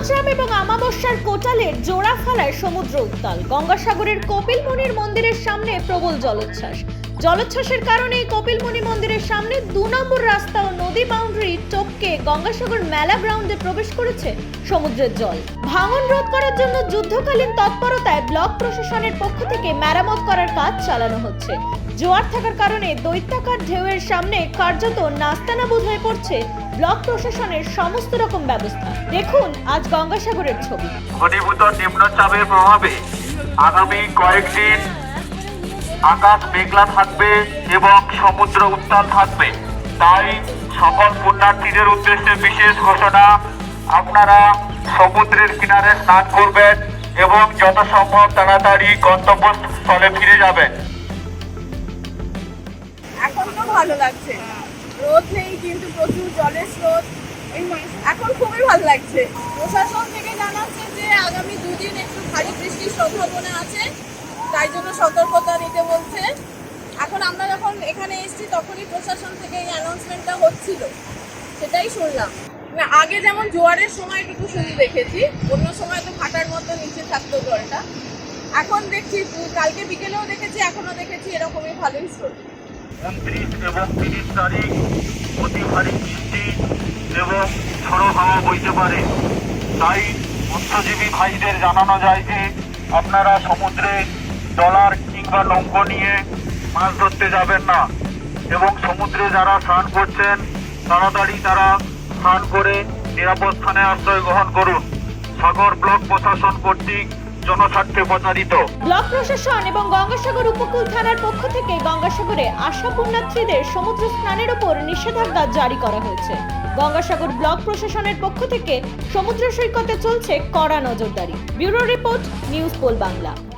এবং আমাবস্যার কোটালের জোড়া ফেলায় সমুদ্র উত্তাল। গঙ্গাসাগরের কপিলমুনির মন্দিরের সামনে প্রবল জলোচ্ছ্বাস। জলোচ্ছ্বাসের কারণে কপিলমুনি মন্দিরের সামনে দু নম্বর রাস্তা ও নদী বাউন্ডারি টপকে গঙ্গাসাগর মেলা গ্রাউন্ডে প্রবেশ করেছে সমুদ্রের জল। ভাঙন রোধ করার জন্য যুদ্ধকালীন তৎপরতায় ব্লক প্রশাসনের পক্ষ থেকে মেরামত করার কাজ চালানো হচ্ছে। জোয়ার থাকার কারণে দৈত্যাকার ঢেউয়ের সামনে কার্যত নাস্তানাবুদ হয়ে পড়ছে ব্লক প্রশাসনের সমস্ত রকম ব্যবস্থা। দেখুন আজ গঙ্গাসাগরের ছবি। ঘনীভূত নিম্নচাপের প্রভাবে আগামী কয়েকদিন আকাশ মেঘলা থাকবে এবং সমুদ্র উত্তাল থাকবে। তাই সকল পুণ্যার্থীদের উদ্দেশ্যে বিশেষ ঘোষণা আপনারা সমুদ্রের কিনারে স্নান করবেন এবং যত সম্ভব তাড়াতাড়ি গন্তব্যস্থলে ফিরে যাবেন। এখন তো ভালো লাগছে। রোদ নেই, কিন্তু প্রচুর জলের স্রোত। এখন খুবই ভালো লাগছে। প্রশাসন থেকে জানাচ্ছে যে আগামী দুদিন একটু ভারী বৃষ্টির সম্ভাবনা আছে, তাই জন্য সতর্কতা নিতে বলছে। এখন আমরা যখন এখানে এসেছি, তখনই প্রশাসন থেকে এই অ্যানাউন্সমেন্টটা হচ্ছিল। সেটাই শুনলাম। না, আগে যেমন জোয়ারের সময়টুকু শুধু দেখেছি, অন্য সময় তো ফাটার মতো নিচে থাকতো জলটা। এখন দেখছি, কালকে বিকেলেও দেখেছি এখনও দেখেছি, এরকমই ভালোই স্রোত। উনত্রিশ এবং তিরিশ তারিখ অতি বৃষ্টি এবং ঝড়ো হাওয়া বইতে পারে। তাই মৎস্যজীবী ভাইদের জানানো যায় যে, আপনারা সমুদ্রে ডলার কিংবা নৌক নিয়ে মাছ ধরতে যাবেন না এবং সমুদ্রে যারা স্নান করছেন, তাড়াতাড়ি তারা স্নান করে নিরাপদ স্থানে আশ্রয় গ্রহণ করুন। সাগর ব্লক প্রশাসন কর্তৃক জনস্বার্থে প্রচারিত ব্লক প্রশাসন এবং গঙ্গাসাগর উপকূল থানার পক্ষ থেকে গঙ্গাসাগরে আশা পুণ্যার্থীদের সমুদ্র স্নানের উপর নিষেধাজ্ঞা জারি করা হয়েছে। গঙ্গাসাগর ব্লক প্রশাসনের পক্ষ থেকে সমুদ্র সৈকতে চলছে কড়া নজরদারি। Bureau report, news pole Bangla.